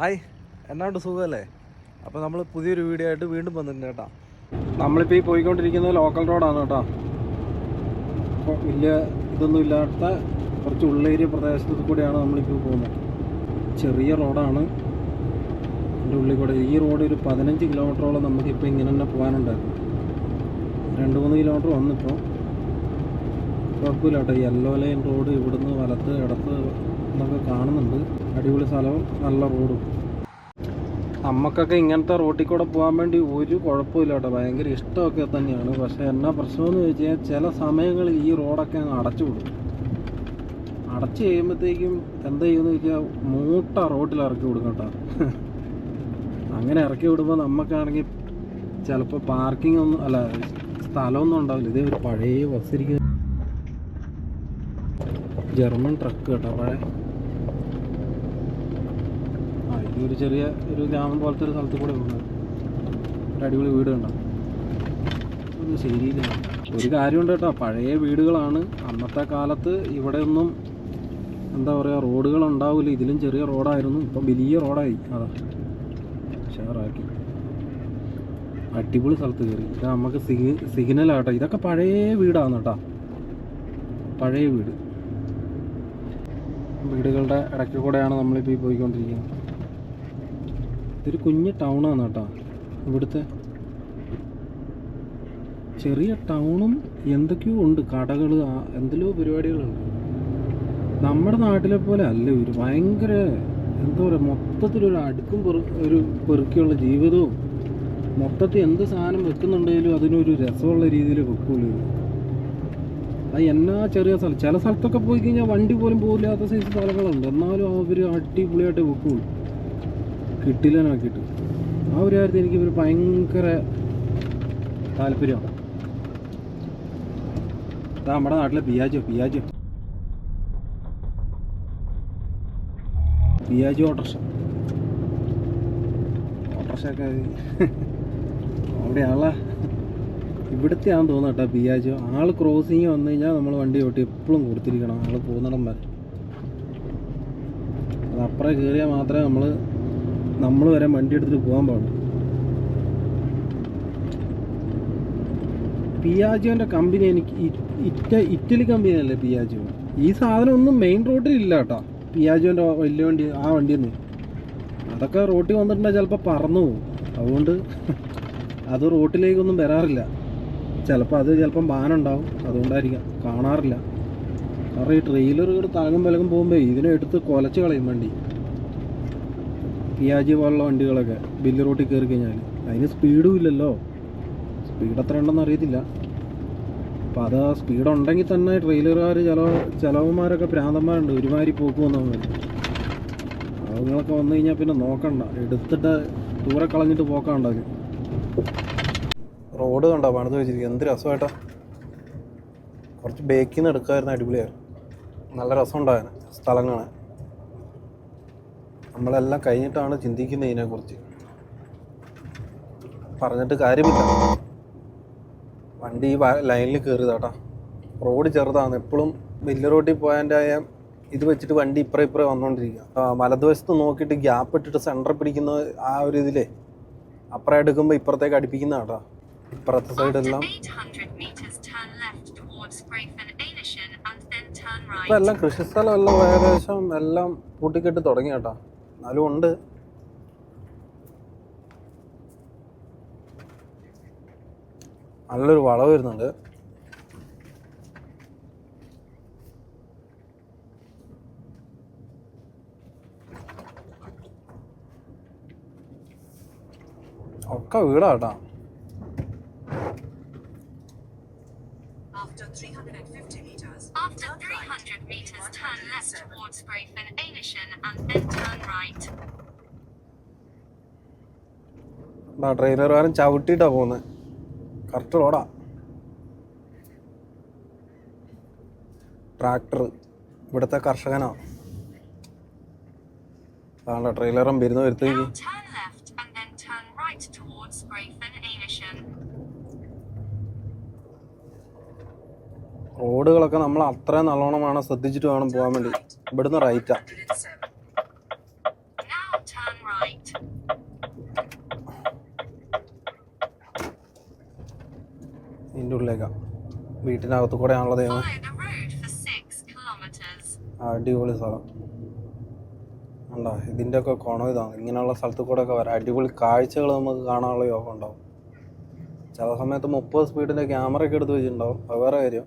Hi. എന്നാണ്ട് സുഖമല്ലേ? അപ്പോൾ നമ്മൾ പുതിയൊരു വീഡിയോ ആയിട്ട് വീണ്ടും വന്നിട്ടുണ്ട് കേട്ടോ. നമ്മളിപ്പോൾ ഈ പോയിക്കൊണ്ടിരിക്കുന്നത് ലോക്കൽ റോഡാണ് കേട്ടോ. അപ്പോൾ വലിയ ഇതൊന്നും ഇല്ലാത്ത കുറച്ച് ഉള്ളേരിയ പ്രദേശത്ത് കൂടെയാണ് നമ്മളിപ്പോൾ പോകുന്നത്. ചെറിയ റോഡാണ് എന്റെ ഉള്ളിൽ കൂടെ ഈ റോഡ് ഒരു പതിനഞ്ച് കിലോമീറ്ററോളം നമുക്കിപ്പോൾ ഇങ്ങനെ തന്നെ പോകാനുണ്ടായിരുന്നു. രണ്ട് മൂന്ന് കിലോമീറ്റർ വന്നിപ്പോൾ കുഴപ്പമില്ല കേട്ടോ. യെല്ലോ ലൈൻ റോഡ് ഇവിടുന്ന് വലത്ത് ഇടത്ത് എന്നൊക്കെ കാണുന്നുണ്ട്. അടിപൊളി സ്ഥലവും നല്ല റോഡും. നമുക്കൊക്കെ ഇങ്ങനത്തെ റോട്ടിൽ കൂടെ പോകാൻ വേണ്ടി ഒരു കുഴപ്പമില്ല കേട്ടോ. ഭയങ്കര ഇഷ്ടമൊക്കെ തന്നെയാണ്. പക്ഷേ എന്നാ പ്രശ്നമെന്ന് വെച്ച് കഴിഞ്ഞാൽ ചില സമയങ്ങളിൽ ഈ റോഡൊക്കെ അടച്ചു വിടും. അടച്ചു കഴിയുമ്പോഴത്തേക്കും എന്താ ചെയ്യുമെന്ന് വെച്ചാൽ മൂട്ട റോട്ടിൽ ഇറക്കി വിടും കേട്ടോ. അങ്ങനെ ഇറക്കി വിടുമ്പോൾ നമുക്കാണെങ്കിൽ ചിലപ്പോൾ പാർക്കിംഗ് ഒന്നും അല്ല സ്ഥലമൊന്നും ഉണ്ടാവില്ല. ഇതേ ഒരു പഴയ ബസ് ഇരിക്കുന്ന ജർമ്മൻ ട്രക്ക് കേട്ടോ. പഴയ ഇതൊരു ചെറിയ ഒരു ഗ്രാമം പോലത്തെ ഒരു സ്ഥലത്ത് കൂടെ പോകുന്നത് ഒരു അടിപൊളി വീട് കണ്ടോ? ഒരു ശരിയില്ല. ഒരു കാര്യമുണ്ട് കേട്ടോ. പഴയ വീടുകളാണ്. അന്നത്തെ കാലത്ത് ഇവിടെ ഒന്നും എന്താ പറയുക റോഡുകൾ ഉണ്ടാവില്ല. ഇതിലും ചെറിയ റോഡായിരുന്നു. ഇപ്പം വലിയ റോഡായി. അതാ. ഷെയറാക്കി അടിപൊളി സ്ഥലത്ത് കയറി. ഇത് നമുക്ക് സിഗി സിഗ്നലാട്ടോ ഇതൊക്കെ പഴയ വീടാണ് കേട്ടോ. പഴയ വീട്. വീടുകളുടെ ഇടയ്ക്ക് കൂടെയാണ് നമ്മളിപ്പോൾ പോയിക്കൊണ്ടിരിക്കുന്നത്. ഇതൊരു കുഞ്ഞ് ടൗണാണ് കേട്ടോ. ഇവിടുത്തെ ചെറിയ ടൗണും എന്തൊക്കെയോ ഉണ്ട്. കടകൾ എന്തെല്ലോ പരിപാടികളുണ്ട്. നമ്മുടെ നാട്ടിലെ പോലെ അല്ല. ഇവർ ഭയങ്കര എന്താ പറയുക മൊത്തത്തിലൊരു അടുക്കും ഒരു പെറുക്കിയുള്ള ജീവിതവും മൊത്തത്തിൽ എന്ത് സാധനം വെക്കുന്നുണ്ടെങ്കിലും അതിനൊരു രസമുള്ള രീതിയിൽ വെക്കുള്ളൂ. അത് എന്നാ ചെറിയ സ്ഥലം. ചില സ്ഥലത്തൊക്കെ പോയി കഴിഞ്ഞാൽ വണ്ടി പോലും പോകില്ലാത്ത സൈസ് സ്ഥലങ്ങളുണ്ട്. എന്നാലും അവർ അടിപൊളിയായിട്ട് വെക്കുള്ളൂ. കിട്ടില്ലനാക്കിയിട്ട് ആ ഒരു കാര്യത്തിൽ എനിക്ക് ഒരു ഭയങ്കര താല്പര്യമാണ് നമ്മുടെ നാട്ടിലെ പിയാജോ പിയാജോ. പിയാജോ ഓട്ടർഷ ഓട്ടർഷയൊക്കെ അവിടെയാണല്ലോ. ഇവിടുത്തെ ആണെന്ന് തോന്നുന്നു കേട്ടോ പിയാജോ. ആൾ ക്രോസിങ് വന്നു കഴിഞ്ഞാൽ നമ്മൾ വണ്ടി ഓട്ടി എപ്പോഴും കൊടുത്തിരിക്കണം. ആൾ പോകുന്നിടം വരെ. അത് അപ്പുറം കയറിയാൽ മാത്രമേ നമ്മൾ നമ്മൾ വരെ വണ്ടി എടുത്തിട്ട് പോകാൻ പാടില്ല. പിയാജോന്റെ കമ്പനി എനിക്ക് ഇറ്റലി കമ്പനിയല്ലേ പിയാജോ? ഈ സാധനം ഒന്നും മെയിൻ റോഡിൽ ഇല്ല കേട്ടോ. പിയാജോന്റെ വലിയ വണ്ടി ആ വണ്ടിയൊന്നും. അതൊക്കെ റോട്ടിൽ വന്നിട്ടുണ്ടെങ്കിൽ ചിലപ്പോൾ പറന്നു പോകും അതുകൊണ്ട് അത് റോട്ടിലേക്കൊന്നും വരാറില്ല. ചിലപ്പോൾ അത് ചിലപ്പം ബാനുണ്ടാവും അതുകൊണ്ടായിരിക്കാം. കാണാറില്ല. കാരണം ഈ ട്രെയിലറുകൾ തലകും വിലകും പോകുമ്പോൾ ഇതിനെ എടുത്ത് കൊലച്ച് കളയും വണ്ടി. പിയാജി പോലുള്ള വണ്ടികളൊക്കെ ബില്ല് റോട്ടിൽ കയറി കഴിഞ്ഞാൽ അതിന് സ്പീഡും ഇല്ലല്ലോ. സ്പീഡ് എത്ര ഉണ്ടെന്ന് അറിയത്തില്ല. അപ്പോൾ അത് സ്പീഡ് ഉണ്ടെങ്കിൽ തന്നെ ട്രെയിലറുകാർ ചില ചിലവന്മാരൊക്കെ പ്രാന്തന്മാരുണ്ട് ഒരുമാതിരി പോക്ക് വന്നവന്മാർ അതുങ്ങളൊക്കെ വന്നു കഴിഞ്ഞാൽ പിന്നെ നോക്കണ്ട. എടുത്തിട്ട് ദൂരെ കളഞ്ഞിട്ട് പോക്കാണ്ടാക്കി റോഡ് കണ്ടോ പണിത് വെച്ചിരിക്കുക എന്ത് രസമായിട്ടാ. കുറച്ച് ബേക്കിൽ നിന്ന് എടുക്കാമായിരുന്നു അടിപൊളിയായിരുന്നു. നല്ല രസമുണ്ടായിരുന്നു. സ്ഥലം കാണാൻ നമ്മളെല്ലാം കഴിഞ്ഞിട്ടാണ് ചിന്തിക്കുന്നത് ഇതിനെക്കുറിച്ച്. പറഞ്ഞിട്ട് കാര്യമില്ല. വണ്ടി ഈ ലൈനിൽ കയറിയതാട്ടാ റോഡ് ചെറുതാണ്. എപ്പോഴും വലിയ റോഡിൽ പോയതിന്റെ ഇത് വെച്ചിട്ട് വണ്ടി ഇപ്പറേ ഇപ്പറേ വന്നുകൊണ്ടിരിക്കുക വലതുവശത്ത് നോക്കിയിട്ട് ഗ്യാപ്പ് ഇട്ടിട്ട് സെന്റർ പിടിക്കുന്ന ആ ഒരു ഇതിലേ അപ്പുറം എടുക്കുമ്പോൾ ഇപ്പുറത്തേക്ക് അടുപ്പിക്കുന്ന കേട്ടോ ഇപ്പുറത്തെ സൈഡെല്ലാം 800 meters, turn left towards Brayfen Anishan and then turn ഇപ്പം എല്ലാം കൃഷിസ്ഥലം എല്ലാം ഏകദേശം എല്ലാം കൂട്ടിക്കെട്ട് തുടങ്ങി കേട്ടോ എന്നാലും ഉണ്ട് നല്ലൊരു വളവ് വരുന്നുണ്ട് ഒക്കെ വീടാ കേട്ടോ After 350 meters, After 300 meters, turn left towards Grafen, Anishan and then turn right. ട്രെയിലറുകാരൻ ചവിട്ടിയിട്ടാ പോകുന്നത് കറക്റ്റ് റോഡാ ട്രാക്ടർ ഇവിടുത്തെ കർഷകനാ അതാണ്ട ട്രെയിലറും വരുന്ന വരുത്തേക്ക് Now turn left and then turn right towards Brayfen Anishan. റോഡുകളൊക്കെ നമ്മൾ അത്രയും നല്ലോണം വേണം ശ്രദ്ധിച്ചിട്ട് വേണം പോകാൻ വേണ്ടി ഇവിടുന്ന് റൈറ്റാ 107. Now turn turn right. ഇതിന്റെ ഉള്ളിലേക്കാ. വീട്ടിനകത്ത് കൂടെ ആണല്ലോ ദൈവം. Follow the road for 6 kilometers. അടിപൊളി സ്ഥലം. ഉണ്ടോ ഇതിന്റെയൊക്കെ ഗുണം ഇതാണ്. ഇങ്ങനെയുള്ള സ്ഥലത്ത് കൂടെ ഒക്കെ വരാം. അടിപൊളി കാഴ്ചകൾ നമുക്ക് കാണാനുള്ള യോഗം ഉണ്ടാവും. ചില സമയത്ത് മുപ്പത് സ്പീഡിന്റെ ക്യാമറ ഒക്കെ എടുത്ത് വെച്ചിട്ടുണ്ടാവും. അത് വേറെ കാര്യം.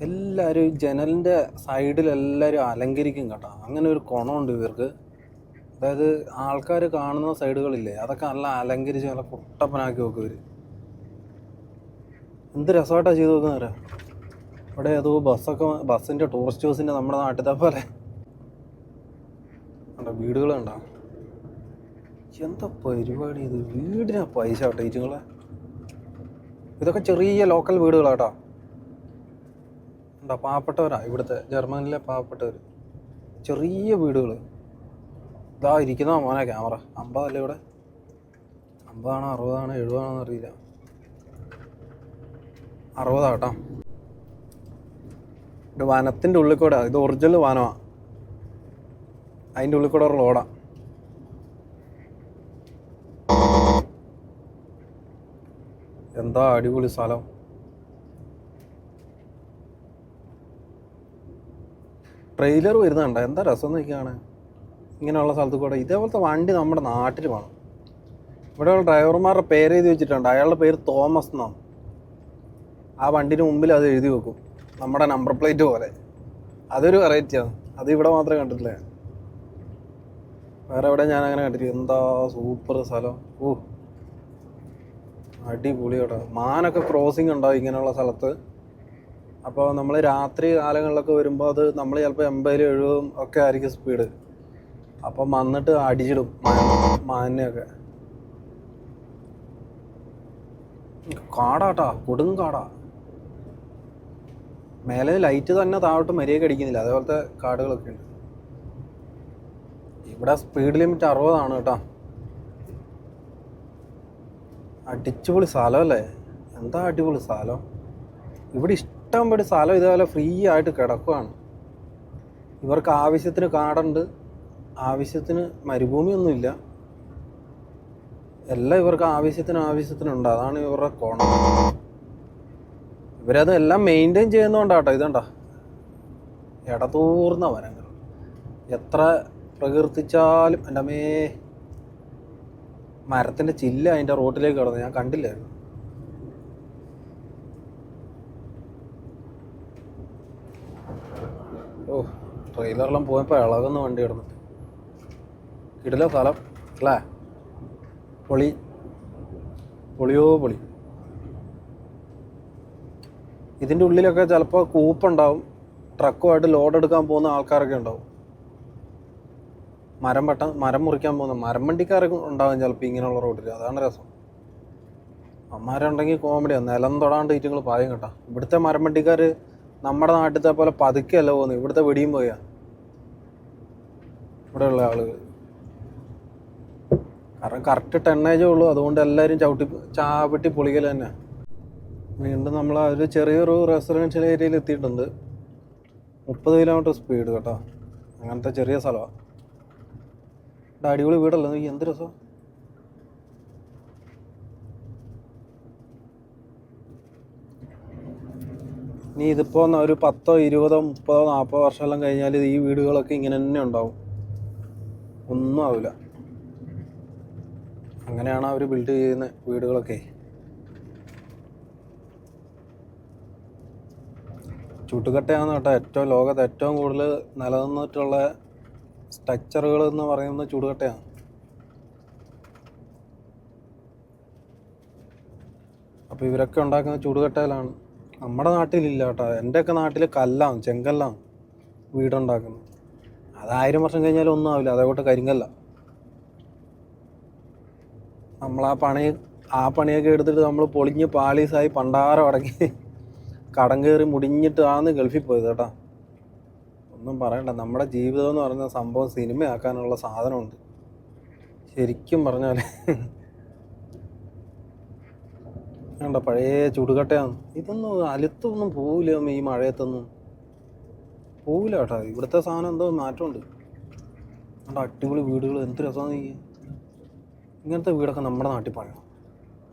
എല്ലാവരും ജനലിന്റെ സൈഡിൽ എല്ലാവരും അലങ്കരിക്കും കേട്ടോ. അങ്ങനെ ഒരു കുണമുണ്ട് ഇവർക്ക്. അതായത് ആൾക്കാർ കാണുന്ന സൈഡുകളില്ലേ അതൊക്കെ നല്ല അലങ്കരിച്ച് നല്ല കുട്ടപ്പനാക്കി വെക്കും ഇവർ എന്ത് രസമായിട്ടാണ് ചെയ്തു വെക്കുന്നവരാ ഇവിടെ ഏതോ ബസ്സൊക്കെ ബസ്സിന്റെ ടൂറിസ്റ്റ് ബസ്സിന്റെ നമ്മുടെ നാട്ടിലത്തെ പോലെ. കണ്ടോ വീടുകളുണ്ടോ എന്താ പരിപാടി ഇത്? വീടിനാ പൈസ കേട്ടോ ഇറ്റുങ്ങളെ ഇതൊക്കെ ചെറിയ ലോക്കൽ വീടുകളാട്ടോ ഉണ്ടോ പാവപ്പെട്ടവരാ ഇവിടുത്തെ ജർമ്മനിലെ പാവപ്പെട്ടവർ ചെറിയ വീടുകൾ ഇതാ ഇരിക്കുന്ന മോനെ ക്യാമറ. അമ്പതല്ലേ ഇവിടെ? അമ്പതാണോ അറുപതാണോ എഴുപതാണോ അറിയില്ല അറുപതാ കേട്ടോ ഇത് വനത്തിന്റെ ഉള്ളിൽ കൂടെ ഇത് ഒറിജിനൽ വനമാണ് അതിന്റെ ഉള്ളിൽ കൂടെ ഒരു റോഡാ എന്താ അടിപൊളി സ്ഥലം. ട്രെയിലർ വരുന്നുണ്ട്? എന്താ രസം നോക്കിയാണ് ഇങ്ങനെയുള്ള സ്ഥലത്ത് കൂടെ. ഇതേപോലത്തെ വണ്ടി നമ്മുടെ നാട്ടിൽ വേണം. ഇവിടെയുള്ള ഡ്രൈവർമാരുടെ പേര് എഴുതി വെച്ചിട്ടുണ്ട്. അയാളുടെ പേര് തോമസ് എന്നാണ്. ആ വണ്ടിന് മുമ്പിൽ അത് എഴുതി വെക്കും. നമ്മുടെ നമ്പർ പ്ലേറ്റ് പോലെ. അതൊരു വെറൈറ്റിയാണ് അത് ഇവിടെ മാത്രമേ കണ്ടിട്ടില്ല. വേറെ എവിടെ ഞാൻ അങ്ങനെ കണ്ടിട്ടില്ല. എന്താ സൂപ്പർ സ്ഥലം. ഓ അടിപൊളി കേട്ടോ. മാനൊക്കെ ക്രോസിങ് ഉണ്ടാവും ഇങ്ങനെയുള്ള സ്ഥലത്ത്? അപ്പോൾ നമ്മൾ രാത്രി കാലങ്ങളിലൊക്കെ വരുമ്പോൾ അത് നമ്മൾ ചിലപ്പോൾ എൺപതിലും എഴുപതും ഒക്കെ ആയിരിക്കും സ്പീഡ് അപ്പം വന്നിട്ട് അടിച്ചിടും മാനിനെയൊക്കെ കാടാട്ടാ കൊടും കാടാ മേലെ ലൈറ്റ് തന്നെ താഴോട്ട് മര്യാദ അടിക്കുന്നില്ല. അതേപോലത്തെ കാടുകളൊക്കെ ഉണ്ട്. ഇവിടെ സ്പീഡ് ലിമിറ്റ് അറുപതാണ് കേട്ടോ. അടിച്ചുപൊളി സ്ഥലമല്ലേ എന്താ അടിപൊളി സ്ഥലം? ഇവിടെ ഇഷ്ടം പോലെ സ്ഥലം ഇതേപോലെ ഫ്രീ ആയിട്ട് കിടക്കുവാണ്. ഇവർക്ക് ആവശ്യത്തിന് കാടുണ്ട്. ആവശ്യത്തിന് മരുഭൂമിയൊന്നുമില്ല. എല്ലാം ഇവർക്ക് ആവശ്യത്തിന് ആവശ്യത്തിനുണ്ട്. അതാണ് ഇവരുടെ കോണം. ഇവരത് എല്ലാം മെയിന്റെയിൻ ചെയ്യുന്നതുകൊണ്ടാട്ടോ ഇതുണ്ടോ? ഇടതൂർന്ന വനങ്ങൾ. എത്ര പ്രകീർത്തിച്ചാലും എന്റെ അമ്മേ മരത്തിന്റെ ചില്ല അതിന്റെ റോട്ടിലേക്ക് കിടന്നു. ഞാൻ കണ്ടില്ലായിരുന്നു. ഓ ട്രെയിലറെല്ലാം പോയപ്പോൾ ഇളകുന്ന വണ്ടി കിടന്നിട്ട്. ഇടലോ സ്ഥലം അല്ലേ? പൊളി പൊളിയോ പൊളി. ഇതിന്റെ ഉള്ളിലൊക്കെ ചിലപ്പോൾ കൂപ്പുണ്ടാവും. ട്രക്കുമായിട്ട് ലോഡ് എടുക്കാൻ പോകുന്ന ആൾക്കാരൊക്കെ ഉണ്ടാവും. മരം വെട്ട മരം മുറിക്കാൻ പോകുന്ന മരം വണ്ടിക്കാരൊക്കെ ഉണ്ടാവും ചിലപ്പോൾ ഇങ്ങനെയുള്ള റോഡിൽ അതാണ് രസം. അമ്മാരുണ്ടെങ്കിൽ കോമഡിയാണ് നിലം തൊടാണ്ട് ഇറ്റുങ്ങൾ പായം കേട്ടോ. ഇവിടുത്തെ മരം വണ്ടിക്കാർ നമ്മുടെ നാട്ടിലത്തെ പോലെ പതുക്കെയല്ല പോകുന്നത് ഇവിടുത്തെ വെടിയും പോയാ. ഇവിടെയുള്ള ആളുകൾ കാരണം കറക്റ്റ് ടെണ്ണേജേ ഉള്ളൂ. അതുകൊണ്ട് എല്ലാവരും ചവിട്ടി ചാവിട്ടി പൊളിക്കൽ തന്നെ വീണ്ടും നമ്മൾ ആ ഒരു ചെറിയൊരു റെസിഡൻഷ്യൽ ഏരിയയിൽ എത്തിയിട്ടുണ്ട്. മുപ്പത് കിലോമീറ്റർ സ്പീഡ് കേട്ടോ. അങ്ങനത്തെ ചെറിയ സ്ഥലമാണ് അടിപൊളി വീടല്ലേ? നീ എന്ത് രസം? ഇനി ഇതിപ്പോൾ ഒരു പത്തോ ഇരുപതോ മുപ്പതോ നാൽപ്പതോ വർഷമെല്ലാം കഴിഞ്ഞാൽ ഈ വീടുകളൊക്കെ ഇങ്ങനെ തന്നെ ഉണ്ടാവും. ഒന്നും ആവില്ല അങ്ങനെയാണ് അവർ ബിൽഡ് ചെയ്യുന്ന വീടുകളൊക്കെ. ചുട്ടുകട്ടയാണ് കേട്ടോ. ഏറ്റവും ലോകത്ത് ഏറ്റവും കൂടുതൽ നിലനിന്നിട്ടുള്ള സ്ട്രക്ചറുകൾ എന്ന് പറയുന്നത് ചുടുകട്ടയാണ്. അപ്പോൾ ഇവരൊക്കെ ഉണ്ടാക്കുന്ന ചുടുകട്ടയിലാണ്. നമ്മുടെ നാട്ടിലില്ല കേട്ടോ. എന്റെയൊക്കെ നാട്ടിൽ കല്ലാണ് ചെങ്കല്ലാണ് വീടുണ്ടാക്കുന്നത്. അത് ആയിരം വർഷം കഴിഞ്ഞാലും ഒന്നും ആവില്ല. അതേപോട്ട് കരിങ്കല്ല. നമ്മൾ ആ പണി ആ പണിയൊക്കെ എടുത്തിട്ട് നമ്മൾ പൊളിഞ്ഞ് പാളീസായി പണ്ടാരം അടങ്ങി കടം കയറി മുടിഞ്ഞിട്ട് ആണ് ഗൾഫിൽ പോയത് കേട്ടോ. ഒന്നും പറയണ്ട. നമ്മുടെ ജീവിതം എന്ന് പറയുന്ന സംഭവം സിനിമയാക്കാനുള്ള സാധനമുണ്ട്. ശരിക്കും പറഞ്ഞാൽ വേണ്ട പഴയ ചുടുകട്ടയാണ്. ഇതൊന്നും അലുത്തൊന്നും പോവില്ല ഈ മഴയത്തൊന്നും. പോവില്ല കേട്ടോ. ഇവിടുത്തെ സാധനം എന്തോ മാറ്റമുണ്ട്. നമ്മുടെ അടിപൊളി വീടുകൾ എന്ത് രസമാണ് ഇങ്ങനത്തെ വീടൊക്കെ നമ്മുടെ നാട്ടിൽ പണിയണം.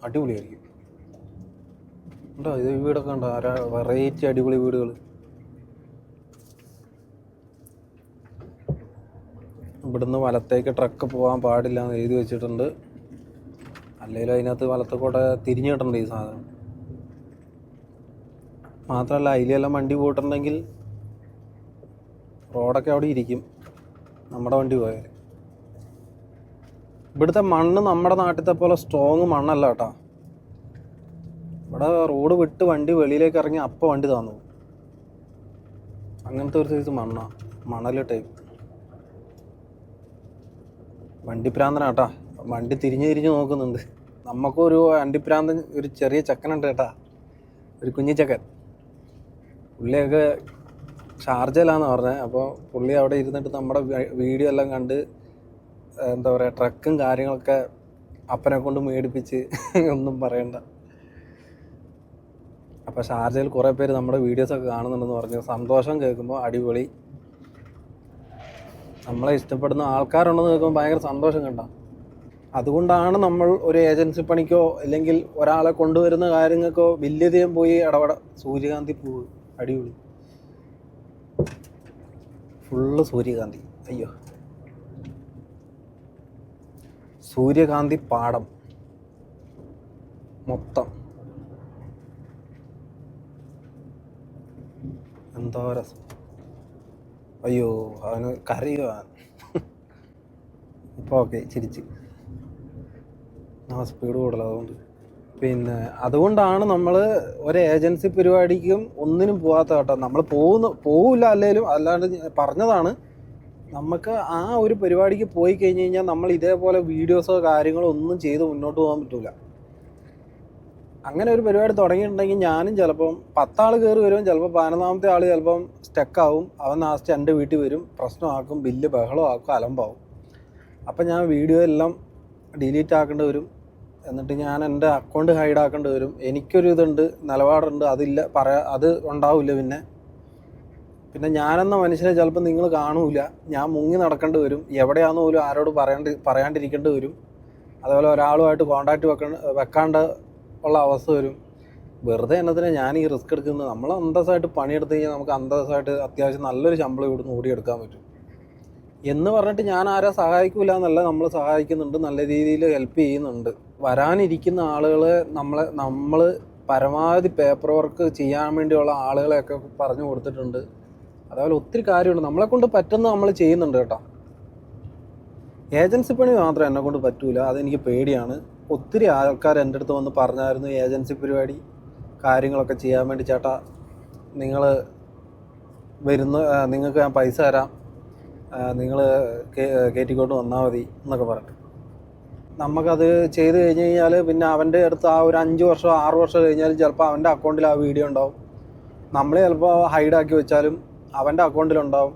അടിപൊളിയായിരിക്കും. ഉണ്ടോ? ഇത് വീടൊക്കെ ഉണ്ടോ? വെറൈറ്റി അടിപൊളി വീടുകൾ ഇവിടുന്ന് വലത്തേക്ക് ട്രക്ക് പോകാൻ പാടില്ല എന്ന് എഴുതി വെച്ചിട്ടുണ്ട്. അല്ലെങ്കിൽ അതിനകത്ത് വലത്തെ തിരിഞ്ഞു കിട്ടണ്ട ഈ സാധനം? മാത്രമല്ല അതിലെല്ലാം വണ്ടി പോയിട്ടുണ്ടെങ്കിൽ റോഡൊക്കെ അവിടെ ഇരിക്കും. നമ്മുടെ വണ്ടി പോയാൽ ഇവിടുത്തെ മണ്ണ് നമ്മുടെ നാട്ടിലത്തെ പോലെ സ്ട്രോങ് മണ്ണല്ല കേട്ടോ. ഇവിടെ റോഡ് വിട്ട് വണ്ടി വെളിയിലേക്ക് ഇറങ്ങി അപ്പോൾ വണ്ടി താന്നു. അങ്ങനത്തെ ഒരു സൈസ് മണ്ണ മണൽ ടൈപ്പ് വണ്ടി പ്രാന്തനാ കേട്ടാ വണ്ടി തിരിഞ്ഞ് തിരിഞ്ഞ് നോക്കുന്നുണ്ട്. നമുക്കൊരു വണ്ടിപ്രാന്തൻ ഒരു ചെറിയ ചക്കനുണ്ട് കേട്ടാ. ഒരു കുഞ്ഞി ചക്കൻ. പുള്ളിയൊക്കെ ഷാർജയിലാന്ന് പറഞ്ഞത് അപ്പോൾ പുള്ളി അവിടെ ഇരുന്നിട്ട് നമ്മുടെ വീഡിയോ എല്ലാം കണ്ട് എന്താ പറയുക ട്രക്കും കാര്യങ്ങളൊക്കെ അപ്പനെ കൊണ്ട് മേടിപ്പിച്ച് ഒന്നും പറയണ്ട. അപ്പോൾ ഷാർജയിൽ കുറേ പേര് നമ്മുടെ വീഡിയോസൊക്കെ കാണുന്നുണ്ടെന്ന് പറഞ്ഞു. സന്തോഷം കേൾക്കുമ്പോൾ അടിപൊളി. നമ്മളെ ഇഷ്ടപ്പെടുന്ന ആൾക്കാരുണ്ടെന്ന് കേൾക്കുമ്പോൾ ഭയങ്കര സന്തോഷം കണ്ട? അതുകൊണ്ടാണ് നമ്മൾ ഒരു ഏജൻസി പണിക്കോ അല്ലെങ്കിൽ ഒരാളെ കൊണ്ടുവരുന്ന കാര്യങ്ങൾക്കോ വലിയധികം പോയി ഇടപെട സൂര്യകാന്തി പൂവ്. അടിപൊളി. ഫുള്ള് സൂര്യകാന്തി. അയ്യോ. സൂര്യകാന്തി പാടം. മൊത്തം. രസം അയ്യോ അവന് കരയുക ഇപ്പോൾ ഓക്കെ ചിരിച്ച്. ആ സ്പീഡ് കൂടുതൽ അതുകൊണ്ട് പിന്നെ അതുകൊണ്ടാണ് നമ്മൾ ഒരു ഏജൻസി പരിപാടിക്കും ഒന്നിനും പോകാത്ത കേട്ടോ. നമ്മൾ പോകുന്ന പോവില്ല അല്ലെങ്കിലും അല്ലാണ്ട് പറഞ്ഞതാണ്. നമുക്ക് ആ ഒരു പരിപാടിക്ക് പോയി കഴിഞ്ഞ് കഴിഞ്ഞാൽ നമ്മൾ ഇതേപോലെ വീഡിയോസോ കാര്യങ്ങളോ ഒന്നും ചെയ്ത് മുന്നോട്ട് പോകാൻ പറ്റൂല. അങ്ങനെ ഒരു പരിപാടി തുടങ്ങിയിട്ടുണ്ടെങ്കിൽ ഞാനും ചിലപ്പം പത്താൾ കയറി വരും ചിലപ്പോൾ പതിനൊന്നാമത്തെ ആൾ ചിലപ്പം സ്റ്റക്കാവും അവൻ ലാസ്റ്റ് എന്റെ വീട്ടിൽ വരും. പ്രശ്നമാക്കും ബില്ല് ബഹളമാക്കും അലമ്പാവും. അപ്പം ഞാൻ വീഡിയോ എല്ലാം ഡിലീറ്റ് ആക്കേണ്ടി വരും. എന്നിട്ട് ഞാൻ എന്റെ അക്കൗണ്ട് ഹൈഡ് ആക്കേണ്ടി വരും. എനിക്കൊരു ഇതുണ്ട് നിലപാടുണ്ട് അതില്ല പറയാ അത് ഉണ്ടാവില്ല പിന്നെ. പിന്നെ ഞാനെന്ന മനുഷ്യനെ ചിലപ്പോൾ നിങ്ങൾ കാണൂല. ഞാൻ മുങ്ങി നടക്കേണ്ടി വരും. എവിടെയാണെന്ന് പോലും ആരോട് പറയാണ്ട് പറയാണ്ടിരിക്കേണ്ടി വരും. അതുപോലെ ഒരാളുമായിട്ട് കോണ്ടാക്ട് വെക്ക വെക്കാണ്ട് ഉള്ള അവസ്ഥ വരും. വെറുതെ എന്നതിന് ഞാൻ ഈ റിസ്ക് എടുക്കുന്നത്. നമ്മൾ അന്തസ്സായിട്ട് പണിയെടുത്ത് കഴിഞ്ഞാൽ നമുക്ക് അന്തസ്സായിട്ട് അത്യാവശ്യം നല്ലൊരു ശമ്പളം ഇവിടുന്ന് ഓടിയെടുക്കാൻ പറ്റും. എന്ന് പറഞ്ഞിട്ട് ഞാൻ ആരെ സഹായിക്കില്ല എന്നല്ല നമ്മൾ സഹായിക്കുന്നുണ്ട്. നല്ല രീതിയിൽ ഹെൽപ്പ് ചെയ്യുന്നുണ്ട്. വരാനിരിക്കുന്ന ആളുകളെ നമ്മളെ നമ്മൾ പരമാവധി പേപ്പർ വർക്ക് ചെയ്യാൻ വേണ്ടിയുള്ള ആളുകളെയൊക്കെ പറഞ്ഞു കൊടുത്തിട്ടുണ്ട്. അതേപോലെ ഒത്തിരി കാര്യമുണ്ട്. നമ്മളെ കൊണ്ട് പറ്റുന്ന നമ്മൾ ചെയ്യുന്നുണ്ട് കേട്ടോ. ഏജൻസി പണി മാത്രം എന്നെ കൊണ്ട് പറ്റൂല. അതെനിക്ക് പേടിയാണ്. ഒത്തിരി ആൾക്കാർ എന്റെ അടുത്ത് വന്ന് പറഞ്ഞായിരുന്നു ഏജൻസി പരിപാടി കാര്യങ്ങളൊക്കെ ചെയ്യാൻ വേണ്ടി ചേട്ടാ നിങ്ങൾ വരുന്ന നിങ്ങൾക്ക് ഞാൻ പൈസ തരാം. നിങ്ങൾ കയറ്റിക്കൊണ്ട് വന്നാൽ മതി എന്നൊക്കെ പറഞ്ഞു നമുക്കത് ചെയ്ത് കഴിഞ്ഞ് കഴിഞ്ഞാൽ പിന്നെ അവന്റെ അടുത്ത് ആ ഒരു അഞ്ച് വർഷം ആറ് വർഷം കഴിഞ്ഞാലും ചിലപ്പോൾ അവന്റെ അക്കൗണ്ടിൽ ആ വീഡിയോ ഉണ്ടാവും. നമ്മൾ ചിലപ്പോൾ ഹൈഡാക്കി വെച്ചാലും അവന്റെ അക്കൗണ്ടിലുണ്ടാവും.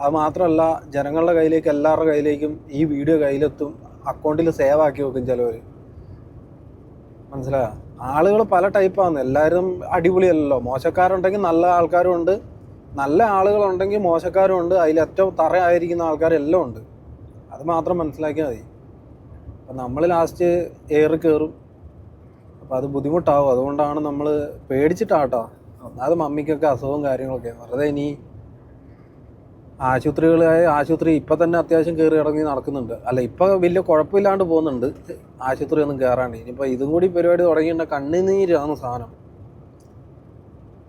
അത് മാത്രമല്ല ജനങ്ങളുടെ കയ്യിലേക്ക് എല്ലാവരുടെ കയ്യിലേക്കും ഈ വീഡിയോ കയ്യിലെത്തും. അക്കൗണ്ടിൽ സേവ് ആക്കി വെക്കും ചിലവർ മനസ്സിലായോ? ആളുകൾ പല ടൈപ്പാണ് എല്ലാവരും അടിപൊളിയല്ലല്ലോ. മോശക്കാരുണ്ടെങ്കിൽ നല്ല ആൾക്കാരും ഉണ്ട്. നല്ല ആളുകളുണ്ടെങ്കിൽ മോശക്കാരും ഉണ്ട്. അതിൽ ഏറ്റവും തറയായിരിക്കുന്ന ആൾക്കാരെല്ലാം ഉണ്ട്. അത് മാത്രം മനസ്സിലാക്കിയാൽ മതി. അപ്പം നമ്മൾ ലാസ്റ്റ് ഏറി കയറും അപ്പോൾ അത് ബുദ്ധിമുട്ടാവും. അതുകൊണ്ടാണ് നമ്മൾ പേടിച്ചിട്ടാട്ടോ. ഒന്നാമത് മമ്മിക്കൊക്കെ അസുഖവും കാര്യങ്ങളൊക്കെ. വെറുതെ ഇനി ആശുപത്രികളായ ആശുപത്രി ഇപ്പം തന്നെ അത്യാവശ്യം കയറി ഇറങ്ങി നടക്കുന്നുണ്ട്. അല്ല ഇപ്പം വലിയ കുഴപ്പമില്ലാണ്ട് പോകുന്നുണ്ട്. ആശുപത്രി ഒന്നും കയറാണ്ട് ഇനിയിപ്പോൾ ഇതും കൂടി പരിപാടി തുടങ്ങിയിട്ടുണ്ടെങ്കിൽ കണ്ണുനീരാണ് സാധനം.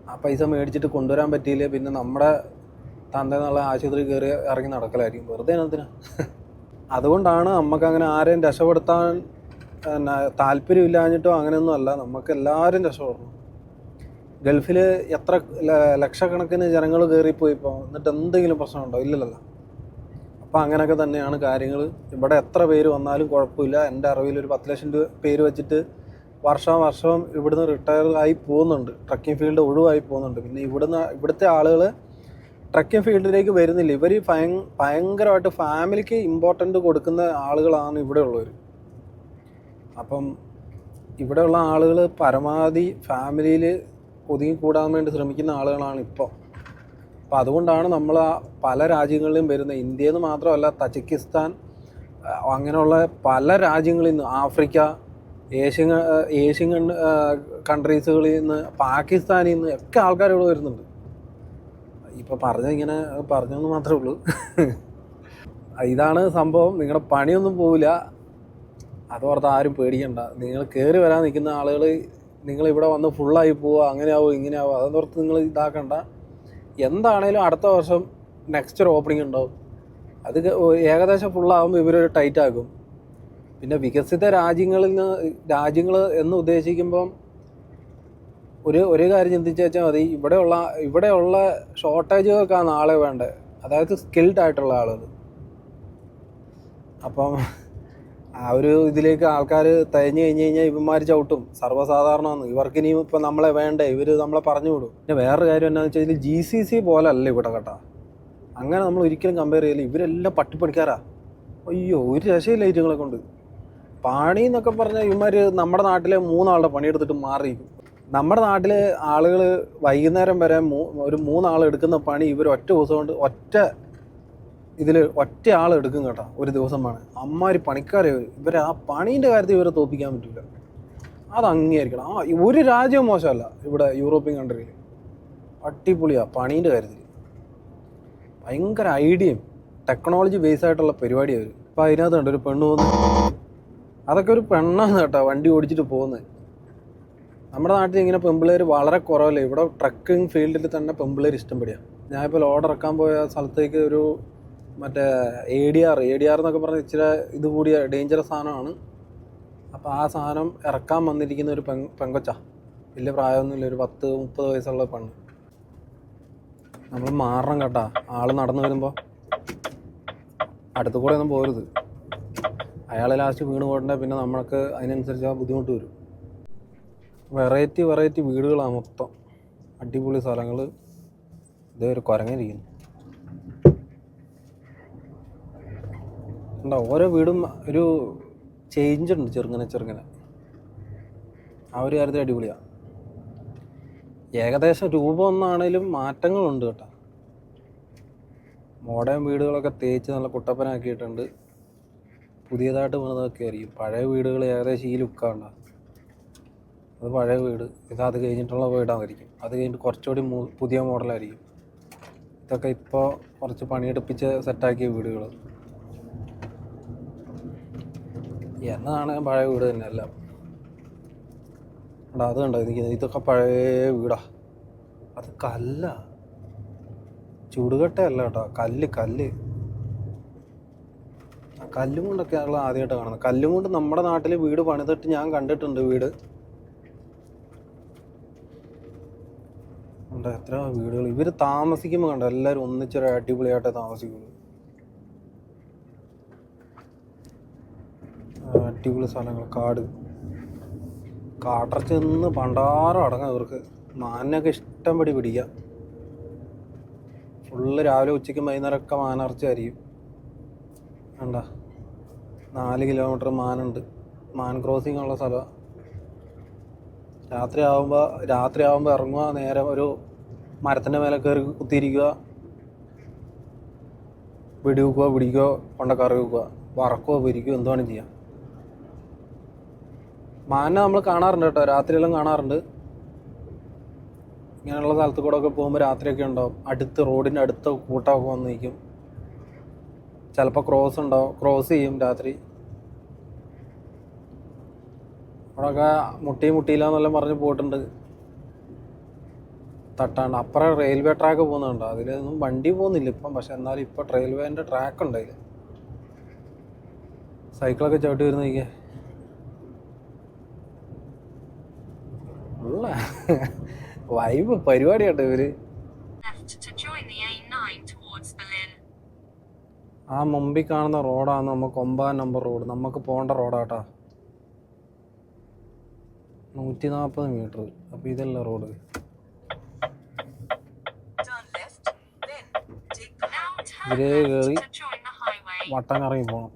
ആ പൈസ മേടിച്ചിട്ട് കൊണ്ടുവരാൻ പറ്റിയില്ല? പിന്നെ നമ്മുടെ തന്തെന്നുള്ള ആശുപത്രി കയറി ഇറങ്ങി നടക്കലായിരിക്കും. വെറുതെ എന്തിനാ? അതുകൊണ്ടാണ് നമുക്ക് അങ്ങനെ ആരെയും രക്ഷപ്പെടുത്താൻ താല്പര്യമില്ലാഞ്ഞിട്ടോ അങ്ങനെയൊന്നും അല്ല. നമുക്ക് എല്ലാവരും രക്ഷപ്പെടണം. ഗൾഫിൽ എത്ര ലക്ഷക്കണക്കിന് ജനങ്ങൾ കയറിപ്പോയി ഇപ്പോൾ എന്നിട്ട് എന്തെങ്കിലും പ്രശ്നമുണ്ടോ? ഇല്ലല്ലോ അപ്പോൾ അങ്ങനെയൊക്കെ തന്നെയാണ് കാര്യങ്ങൾ ഇവിടെ എത്ര പേര് വന്നാലും കുഴപ്പമില്ല. എന്റെ അറിവിൽ ഒരു പത്ത് ലക്ഷം രൂപ പേര് വെച്ചിട്ട് വർഷം വർഷവും ഇവിടുന്ന് റിട്ടയർ ആയി പോകുന്നുണ്ട്. ട്രക്കിംഗ് ഫീൽഡ് ഒഴിവായി പോകുന്നുണ്ട്. പിന്നെ ഇവിടുന്ന് ഇവിടുത്തെ ആളുകൾ ട്രക്കിംഗ് ഫീൽഡിലേക്ക് വരുന്നില്ല. ഇവർ ഭയ ഭയങ്കരമായിട്ട് ഫാമിലിക്ക് ഇമ്പോർട്ടന്റ് കൊടുക്കുന്ന ആളുകളാണ് ഇവിടെ ഉള്ളവർ അപ്പം ഇവിടെയുള്ള ആളുകൾ പരമാവധി ഫാമിലിയിൽ ഒതുങ്ങി കൂടാൻ വേണ്ടി ശ്രമിക്കുന്ന ആളുകളാണ് ഇപ്പോൾ. അപ്പോൾ അതുകൊണ്ടാണ് നമ്മൾ പല രാജ്യങ്ങളിലും വരുന്ന ഇന്ത്യയിൽ നിന്ന് മാത്രമല്ല തജിക്കിസ്ഥാൻ അങ്ങനെയുള്ള പല രാജ്യങ്ങളിൽ നിന്ന് ആഫ്രിക്ക ഏഷ്യൻ ഏഷ്യൻ കൺട്രീസുകളിൽ നിന്ന് പാകിസ്ഥാനിൽ നിന്ന് ഒക്കെ ആൾക്കാർ ഇവിടെ വരുന്നുണ്ട്. ഇപ്പോൾ പറഞ്ഞ ഇങ്ങനെ പറഞ്ഞെന്ന് മാത്രമേ ഉള്ളൂ. ഇതാണ് സംഭവം. നിങ്ങളുടെ പണിയൊന്നും പോവില്ല. അതോർത്ത് ആരും പേടിക്കണ്ട. നിങ്ങൾ കയറി വരാൻ നിൽക്കുന്ന ആളുകൾ നിങ്ങൾ ഇവിടെ വന്ന് ഫുള്ളായി പോവുക അങ്ങനെ ആവുക ഇങ്ങനെ ആവും അതോർത്ത് നിങ്ങൾ ഇതാക്കണ്ട. എന്താണേലും അടുത്ത വർഷം നെക്സ്റ്റ് ഒരു ഓപ്പണിംഗ് ഉണ്ടാവും. അത് ഏകദേശം ഫുള്ളാകുമ്പോൾ ഇവർ ടൈറ്റ് ആക്കും പിന്നെ വികസിത രാജ്യങ്ങളിൽ നിന്ന് രാജ്യങ്ങൾ എന്ന് ഉദ്ദേശിക്കുമ്പം ഒരു ഒരു കാര്യം ചിന്തിച്ച് വെച്ചാൽ മതി. ഇവിടെയുള്ള ഇവിടെയുള്ള ഷോർട്ടേജുകൾക്കാണ് ആളെ വേണ്ടത്. അതായത് സ്കിൽഡ് ആയിട്ടുള്ള ആളുകൾ അപ്പം ആ ഒരു ഇതിലേക്ക് ആൾക്കാർ തയഞ്ഞു കഴിഞ്ഞ് കഴിഞ്ഞാൽ ഇവന്മാർ ചവിട്ടും. സർവസാധാരണമാണ്. ഇവർക്ക് ഇനിയും ഇപ്പം നമ്മളെ വേണ്ടേ? ഇവർ നമ്മളെ പറഞ്ഞു വിടും. പിന്നെ വേറൊരു കാര്യം എന്താണെന്ന് വെച്ചാൽ ജി സി സി പോലെ അല്ല ഇവിടെ കേട്ടാ. അങ്ങനെ നമ്മൾ ഒരിക്കലും കമ്പയർ ചെയ്യില്ല ഇവരെല്ലാം പട്ടിപ്പണിക്കാരാ. അയ്യോ ഒരു രക്ഷയില്ല ഇതുങ്ങളെ കൊണ്ട്. പണി എന്നൊക്കെ പറഞ്ഞാൽ ഇവന്മാർ നമ്മുടെ നാട്ടിലെ മൂന്നാളുടെ പണിയെടുത്തിട്ട് മാറിയിരിക്കും. നമ്മുടെ നാട്ടിലെ ആളുകൾ വൈകുന്നേരം വരെ ഒരു മൂന്നാൾ എടുക്കുന്ന പണി ഇവർ ഒറ്റ ദിവസം കൊണ്ട് ഒറ്റ ഇതിൽ ഒറ്റ ആൾ എടുക്കും കേട്ടോ ഒരു ദിവസമാണ് അമ്മാര് പണിക്കാരെ ഇവരെ ആ പണീന്റെ കാര്യത്തിൽ ഇവരെ തോപ്പിക്കാൻ പറ്റില്ല അത് അംഗീകരിക്കണം. ആ ഒരു രാജ്യവും മോശമല്ല ഇവിടെ യൂറോപ്യൻ കൺട്രിയിൽ അടിപൊളിയാണ് പണീന്റെ കാര്യത്തിൽ ഭയങ്കര ഐഡിയയും ടെക്നോളജി ബേസ് ആയിട്ടുള്ള പരിപാടിയാണ് അവർ അപ്പോൾ അതിനകത്ത് ഉണ്ട് ഒരു പെണ്ണ് പോകുന്നത് അതൊക്കെ ഒരു പെണ്ണാണ് കേട്ടോ വണ്ടി ഓടിച്ചിട്ട് പോകുന്നത്. നമ്മുടെ നാട്ടിൽ ഇങ്ങനെ പെമ്പിളേർ വളരെ കുറവല്ലേ? ഇവിടെ ട്രക്കിംഗ് ഫീൽഡിൽ തന്നെ പെമ്പിളേർ ഇഷ്ടം ഇഷ്ടംപടിയാണ് ഞാനിപ്പോൾ ലോഡ് ഇറക്കാൻ പോയ സ്ഥലത്തേക്ക് ഒരു മറ്റേ A D R A D R എന്നൊക്കെ പറഞ്ഞ ഇച്ചിരി ഇത് കൂടിയ ഡേഞ്ചറസ് സാധനമാണ്. അപ്പോൾ ആ സാധനം ഇറക്കാൻ വന്നിരിക്കുന്ന ഒരു പെൺ പെങ്കൊച്ച വലിയ പ്രായമൊന്നുമില്ല ഒരു പത്ത് മുപ്പത് വയസ്സുള്ള പെണ്ണ്. നമ്മൾ മാറണം കേട്ടാ. ആൾ നടന്നു വരുമ്പോൾ അടുത്തു കൂടെ ഒന്നും പോരുത്. അയാൾ ലാസ്റ്റ് വീണ് പോയിട്ടുണ്ട് പിന്നെ നമ്മൾക്ക് അതിനനുസരിച്ച് ആ ബുദ്ധിമുട്ട് വരും. വെറൈറ്റി വെറൈറ്റി വീടുകളാണ് മൊത്തം. അടിപൊളി സ്ഥലങ്ങൾ ഇതേ ഒരു കുരങ്ങിരിക്കുന്നു ഉണ്ടോ ഓരോ വീടും ഒരു ചേഞ്ച് ഉണ്ട് ചെറുങ്ങനെ ചെറുങ്ങനെ. ആ ഒരു കാര്യത്തിൽ അടിപൊളിയാണ് ഏകദേശം രൂപം ഒന്നാണേലും മാറ്റങ്ങളുണ്ട് കേട്ടോ. മോഡേൺ വീടുകളൊക്കെ തേച്ച് നല്ല കുട്ടപ്പനാക്കിയിട്ടുണ്ട് പുതിയതായിട്ട് വന്നതൊക്കെ ആയിരിക്കും. പഴയ വീടുകൾ ഏകദേശം ഈ ലുക്കാണ് അത് പഴയ വീട്. ഇത് അത് കഴിഞ്ഞിട്ടുള്ള വീടായിരിക്കും. അത് കഴിഞ്ഞിട്ട് കുറച്ചുകൂടി പുതിയ മോഡലായിരിക്കും ഇതൊക്കെ ഇപ്പോൾ കുറച്ച് പണിയെടുപ്പിച്ച് സെറ്റാക്കിയ വീടുകൾ എന്നതാണ് പഴയ വീട് തന്നെ എല്ലാം. എടാ അത് കണ്ടോ? എനിക്ക് ഇതൊക്കെ പഴയ വീടാ. അത് കല്ല. ചുടുകട്ടയല്ല കേട്ടോ. കല്ല് കല്ല്. കല്ലും കല്ലും കൊണ്ടൊക്കെയാണല്ലോ ആദ്യമായിട്ട് കാണുന്നത്. കല്ലും കൊണ്ട് നമ്മുടെ നാട്ടിൽ വീട് പണിതിട്ട് ഞാൻ കണ്ടിട്ടുണ്ട് വീട്. എത്ര വീടുകൾ. ഇവർ താമസിക്കുമ്പോൾ കണ്ടോ? എല്ലാവരും ഒന്നിച്ചൊരു അടിപൊളിയായിട്ടേ താമസിക്കുള്ളൂ ആ, അടിപൊളി സ്ഥലങ്ങൾ കാട്. കാട്ടർച്ച് ചെന്ന് പണ്ടാരം അടങ്ങാം ഇവർക്ക്. മാനിനൊക്കെ ഇഷ്ടം പടി പിടിക്കാം. ഫുള്ള് രാവിലെ ഉച്ചയ്ക്കും വൈകുന്നേരമൊക്കെ മാനർച്ചയായിരിക്കും വേണ്ട നാല് കിലോമീറ്റർ മാനുണ്ട്. മാൻ ക്രോസിംഗ് ഉള്ള സ്ഥലമാണ് രാത്രി ആകുമ്പോൾ രാത്രി ആകുമ്പോൾ ഇറങ്ങുക നേരെ ഒരു മരത്തിന്റെ മേലെ കയറി കുത്തിയിരിക്കുക വെടി വെക്കുക പിടിക്കുക കൊണ്ട കറി വെക്കുക വറക്കുക പൊരിക്കുക എന്ത് വേണം ചെയ്യാം. മാനിനെ നമ്മൾ കാണാറുണ്ട് കേട്ടോ രാത്രിയെല്ലാം കാണാറുണ്ട്. ഇങ്ങനെയുള്ള സ്ഥലത്ത് കൂടെ ഒക്കെ പോകുമ്പോൾ രാത്രിയൊക്കെ ഉണ്ടാവും. അടുത്ത് റോഡിന്റെ അടുത്ത കൂട്ടമൊക്കെ വന്ന് നിൽക്കും ചിലപ്പോൾ ക്രോസ് ഉണ്ടാവും ക്രോസ് ചെയ്യും രാത്രി. അവിടെയൊക്കെ മുട്ടി മുട്ടിയില്ല എന്നെല്ലാം പറഞ്ഞ് പോയിട്ടുണ്ട്. തട്ടാണ്ട്. അപ്പുറം റെയിൽവേ ട്രാക്ക് പോകുന്നുണ്ടോ. അതിലൊന്നും വണ്ടി പോകുന്നില്ല ഇപ്പം. പക്ഷെ എന്നാലും ഇപ്പം റെയിൽവേന്റെ ട്രാക്ക് ഉണ്ട് അതിൽ സൈക്കിളൊക്കെ ചവിട്ടി വരുന്ന നോക്കിയേ ഉള്ള വൈബ് പരിപാടിയാട്ടോ ഇവർ. Left to join the A9 towards Berlin. ആ മുമ്പിൽ കാണുന്ന റോഡാണ് നമുക്ക് ഒമ്പതാം നമ്പർ റോഡ് നമുക്ക് പോകേണ്ട റോഡാട്ടാ. നൂറ്റി നാൽപ്പത് മീറ്റർ അപ്പോൾ ഇതല്ല റോഡ് ഇതേ ഇതിലേ കയറി. വട്ടം കറങ്ങി പോകണം